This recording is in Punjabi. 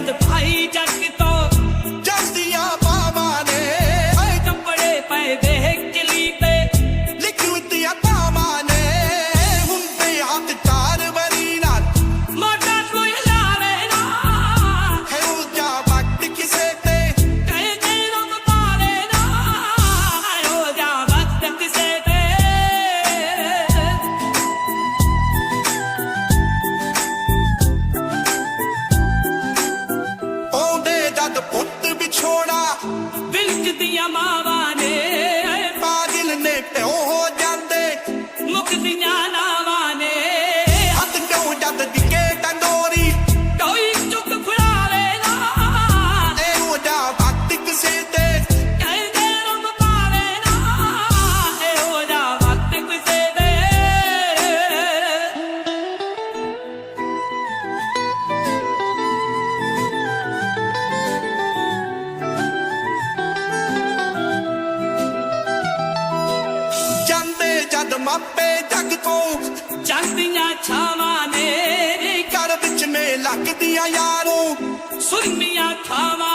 ਜਦ ਭਾਈ ਜੱਗ ਤੋਂ ਜਦ ਡਿੱਗੇ ਟੰਡੋਰੀ ਕੋਈ ਚੁੱਕ ਫੜਾਵੇ ਨਾ ਇਹੋ ਜਾ ਵਕਤ ਕਿਸੇ ਤੇ। ਕਹੇ ਤੇ ਰੰਗ ਪਾਵੇ ਨਾ ਇਹੋ ਜਾ ਵਕਤ ਕਿਸੇ ਦੇ ਜਾਂਦੇ ਜਦ ਮਾਪੇ ਜੱਗ ਤੋਂ। ਜਾਂਦੀਆਂ ਨੇ ਲੱਗਦੀਆਂ ਯਾਰੋਂ। ਸੁਰਮੀਆਂ ਥਾਵਾਂ